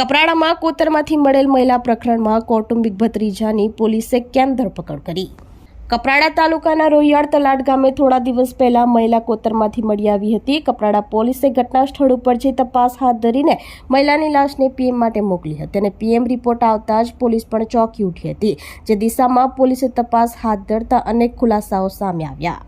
કપરાડામાં કોતરમાંથી મળેલ મહિલા પ્રકરણમાં કૌટુંબિક ભત્રીજાની પોલીસે કેમ ધરપકડ કરી? કપરાડા તાલુકાના રોહિયાળ તલાટ ગામે થોડા દિવસ પહેલા મહિલા કોતરમાંથી મળી આવી હતી. કપરાડા પોલીસે ઘટના સ્થળ ઉપર જઈ તપાસ હાથ ધરીને મહિલાની લાશને પીએમ માટે મોકલી હતી અને પીએમ રિપોર્ટ આવતા જ પોલીસ પણ ચોંકી ઉઠી હતી. જે દિશામાં પોલીસે તપાસ હાથ ધરતા અનેક ખુલાસાઓ સામે આવ્યા.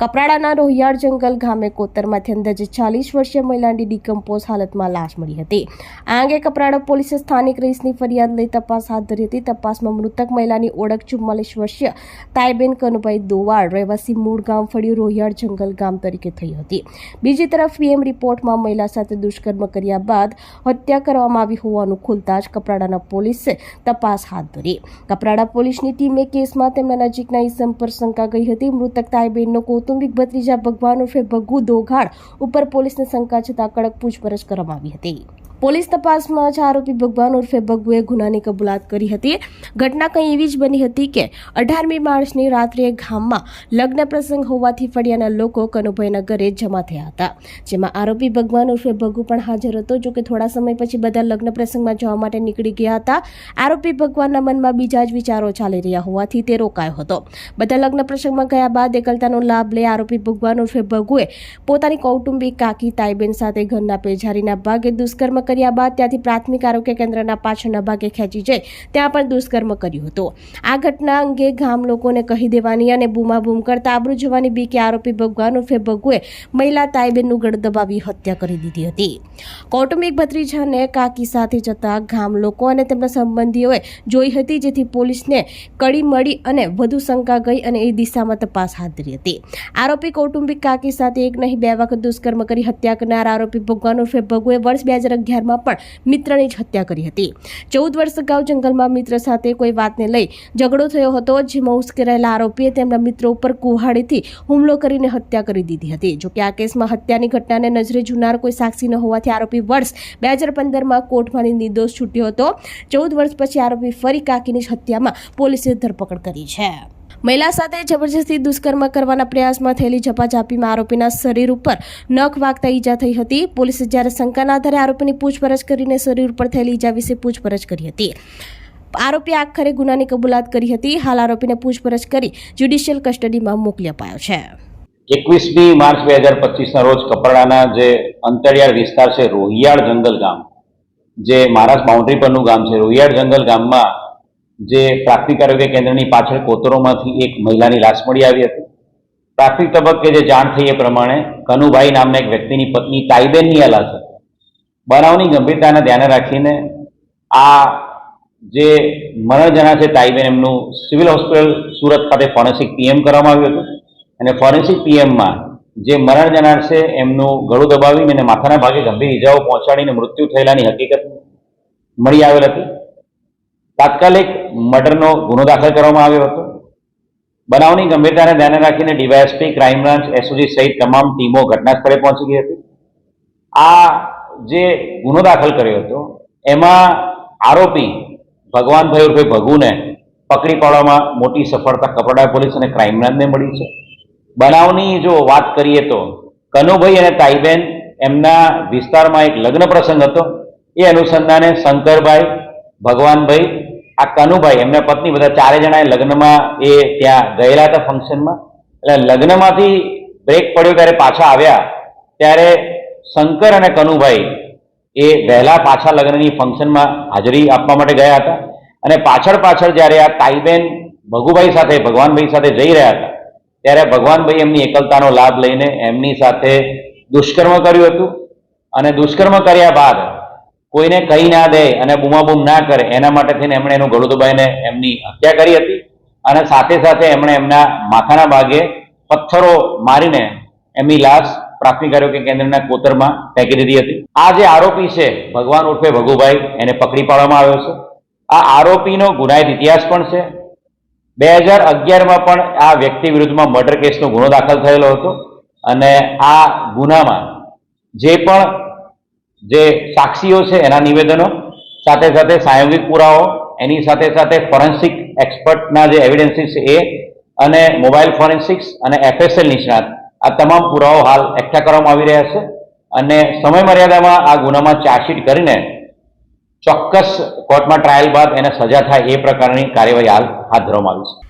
કપરાડાના રોહિયાળ જંગલ ગામે કોતરમાંથી અંદાજે ચાલીસ વર્ષીય મહિલાની ડિકમ્પોઝ હાલતમાં લાશ મળી હતી. આ અંગે કપરાડા પોલીસે સ્થાનિક રહીશની ફરિયાદ લઈ તપાસ હાથ ધરી હતી. તપાસમાં મૃતક મહિલાની ઓળખ ચુમ્માલીસ વર્ષીય તાઈબેન કનુભાઈ દોવાડ રહેવાસી મૂળ ગામ ફળિયું રોહિયાળ જંગલ ગામ તરીકે થઈ હતી. બીજી તરફ પીએમ રિપોર્ટમાં મહિલા સાથે દુષ્કર્મ કર્યા બાદ હત્યા કરવામાં આવી હોવાનું ખુલતા જ કપરાડાના પોલીસે તપાસ હાથ ધરી. કપરાડા પોલીસની ટીમે કેસમાં તેમના નજીકના ઈસમ પર શંકા ગઈ હતી. મૃતક તાઈબેનનો કૌટુંબિક ભત્રીજા ભગવાન ઉર્ફે ભગુ દોઘાડ ઉપર પોલીસને શંકા છતાં કડક પૂછપરછ કરવામાં આવી હતી. પોલીસ તપાસમાં જ આરોપી ભગવાન ઉર્ફે ભગુએ ગુનાની કબૂલાત કરી હતી. ઘટના કંઈ એવી જ બની હતી કે અઢારમી માર્ચની રાત્રે ગામમાં લગ્ન પ્રસંગ હોવાથી ફળિયાના લોકો કનુભાઈના ઘરે જમા થયા હતા. જેમાં આરોપી ભગવાન ઉર્ફે ભગુ પણ હાજર હતો. જો કે થોડા સમય પછી બધા લગ્ન પ્રસંગમાં જવા માટે નીકળી ગયા હતા. આરોપી ભગવાનના મનમાં બીજા જ વિચારો ચાલી રહ્યા હોવાથી તે રોકાયો હતો. બધા લગ્ન પ્રસંગમાં ગયા બાદ એકલતાનો લાભ લઈ આરોપી ભગવાન ઉર્ફે ભગુએ પોતાની કૌટુંબિક કાકી તાઈબેન સાથે ઘરના પેજારીના ભાગે દુષ્કર્મ કર્યા બાદ ત્યાંથી પ્રાથમિક આરોગ્ય કેન્દ્રના પાછળના ભાગે ખેંચી જઈ ત્યાં પણ દુષ્કર્મ કર્યું હતું. આ ઘટના અંગે ગામ લોકોને કહી દેવાની અને બૂમાબૂમ કરતા આબરૂ જવાની બીકે આરોપી ભગવાન ઉર્ફે ભગુએ મહિલા તાઇબેનનું ગળ દબાવી હત્યા કરી દીધી હતી. કૌટુંબિક ભત્રીજાને કાકી સાથે જતા ગામ લોકો અને તેમના સંબંધીઓએ જોઈ હતી જેથી પોલીસને કડી મળી અને વધુ શંકા ગઈ અને એ દિશામાં તપાસ હાથ ધરી હતી. આરોપી કૌટુંબિક કાકી સાથે એક નહીં બે વખત દુષ્કર્મ કરી હત્યા કરનાર આરોપી ભગવાન ઉર્ફે ભગુએ વર્ષ બે હજાર અગિયારમાં પણ મિત્રની જ હત્યા કરી હતી. ચૌદ વર્ષ અગાઉ જંગલમાં મિત્ર સાથે કોઈ વાતને લઈ ઝઘડો થયો હતો જેમાં ઉશ્કેરાયેલા આરોપીએ તેમના મિત્રો ઉપર કુહાડીથી હુમલો કરીને હત્યા કરી દીધી હતી. જોકે આ કેસમાં હત્યાની ઘટનાને નજરે જુનાર કોઈ સાક્ષી ન હોવાથી આરોપી વર્ષ બે હજાર પંદરમાં કોર્ટમાંની નિર્દોષ છૂટ્યો હતો. ચૌદ વર્ષ પછી આરોપી ફરી કાકીની હત્યામાં પોલીસે ધરપકડ કરી છે. મહિલા સાથે જબરજસ્તી દુષ્કર્મ કરવાના પ્રયાસમાં થયેલી ઝપાઝાપીમાં આરોપીના શરીર ઉપર નખ વાગતા ઈજા થઈ હતી. પોલીસે જ્યારે શંકાના આધારે આરોપીની પૂછપરછ કરીને શરીર ઉપર થયેલી ઈજા વિશે પૂછપરછ કરી હતી. આરોપી આખરે ગુનાની કબૂલાત કરી હતી. હાલ આરોપીને પૂછપરછ કરી જ્યુડિશિયલ કસ્ટડીમાં મોકલી અપાયો છે. એકવીસમી માર્ચ બે હજાર પચીસના રોજ કપરાડાના જે અંતરિયાળ વિસ્તાર છે, રોહિયાળ જંગલ ગામ, જે મહારાષ્ટ્ર બાઉન્ડ્રી પરનું ગામ છે, રોહિયાળ જંગલ ગામમાં જે પ્રાથમિક આરોગ્ય કેન્દ્રની પાછળ કોતરોમાંથી એક મહિલાની લાશ મળી આવી હતી. પ્રાથમિક તબક્કે જે જાણ થઈ એ પ્રમાણે કનુભાઈ નામના એક વ્યક્તિની પત્ની તાઈબેનની આ લાશ હતી બનાવની ગંભીરતાને ધ્યાને રાખીને આ જે મરણ જણા છે તાઈબેન, એમનું સિવિલ હોસ્પિટલ સુરત ખાતે ફોરેન્સિક પીએમ કરવામાં આવ્યું હતું. અને ફોરેન્સિક પીએમમાં જે મરણ જનાર છે એમનું ગળું દબાવી અને માથાના ભાગે ગંભીર ઇજાઓ પહોંચાડીને મૃત્યુ થયેલાની હકીકત મળી આવેલ હતી. તાત્કાલિક મર્ડરનો ગુનો દાખલ કરવામાં આવ્યો હતો. બનાવની ગંભીરતાને ધ્યાને રાખીને ડીવાયએસપી, ક્રાઇમ બ્રાન્ચ, એસઓજી સહિત તમામ ટીમો ઘટના સ્થળે પહોંચી ગઈ હતી. આ જે ગુનો દાખલ કર્યો હતો, એમાં આરોપી ભગવાનભાઈ ઉર્ફે ભગુને પકડી પાડવામાં મોટી સફળતા કપડા પોલીસ અને ક્રાઇમ બ્રાન્ચને મળી છે. બનાવની જો વાત કરીએ તો, કનુભાઈ અને તાઈબેન એમના વિસ્તારમાં એક લગ્ન પ્રસંગ હતો. એ અનુસંધાને શંકરભાઈ, ભગવાનભાઈ આ કનુભાઈ, એમના પત્ની બધા ચારે જણા લગ્નમાં એ ત્યાં ગયેલા હતા ફંક્શનમાં. એટલે લગ્નમાંથી બ્રેક પડ્યો ત્યારે પાછા આવ્યા. ત્યારે શંકર અને કનુભાઈ એ વહેલા પાછા લગ્નની ફંક્શનમાં હાજરી આપવા માટે ગયા હતા. અને પાછળ પાછળ જ્યારે આ તાઈબેન ભગુભાઈ સાથે, ભગવાનભાઈ સાથે જઈ રહ્યા હતા, ત્યારે ભગવાનભાઈ એમની એકલતાનો લાભ લઈને એમની સાથે દુષ્કર્મ કર્યું હતું. અને દુષ્કર્મ કર્યા બાદ કોઈને કહી ના દે અને બૂમાબૂમ ના કરે, એના માટે થઈને એમણે એનું ગળુદભાઈને એમની હત્યા કરી હતી અને સાથે સાથે એમણે એમના માથાના ભાગે પથ્થરો મારીને એમની લાશ પ્રાથમિક આરોગ્ય કેન્દ્રના કોતરમાં ફેંકી દીધી હતી. આ જે આરોપી છે, ભગવાન ઉર્ફે ભગુભાઈ, એને પકડી પાડવામાં આવ્યો છે. આ આરોપીનો ગુનાહિત ઇતિહાસ પણ છે. બે હજાર અગિયારમાં પણ આ વ્યક્તિ વિરુદ્ધમાં મર્ડર કેસનો ગુનો દાખલ થયેલો હતો અને આ ગુનામાં જે પણ જે સાક્ષીઓ છે એના નિવેદનો, સાથે સાથે સાયોગિક પુરાવો, એની સાથે સાથે ફોરેન્સિક એક્સપર્ટના જે એવિડન્સીસ એ, અને મોબાઈલ ફોરેન્સિક્સ અને એફએસએલ નિષ્ણાત, આ તમામ પુરાવો હાલ એકઠા કરવામાં આવી રહ્યા છે. અને સમય મર્યાદામાં આ ગુનામાં ચાર્જશીટ કરીને ચોક્કસ કોર્ટમાં ટ્રાયલ બાદ એને સજા થાય એ પ્રકારની કાર્યવાહી હાલ હાથ ધરવામાં આવી છે.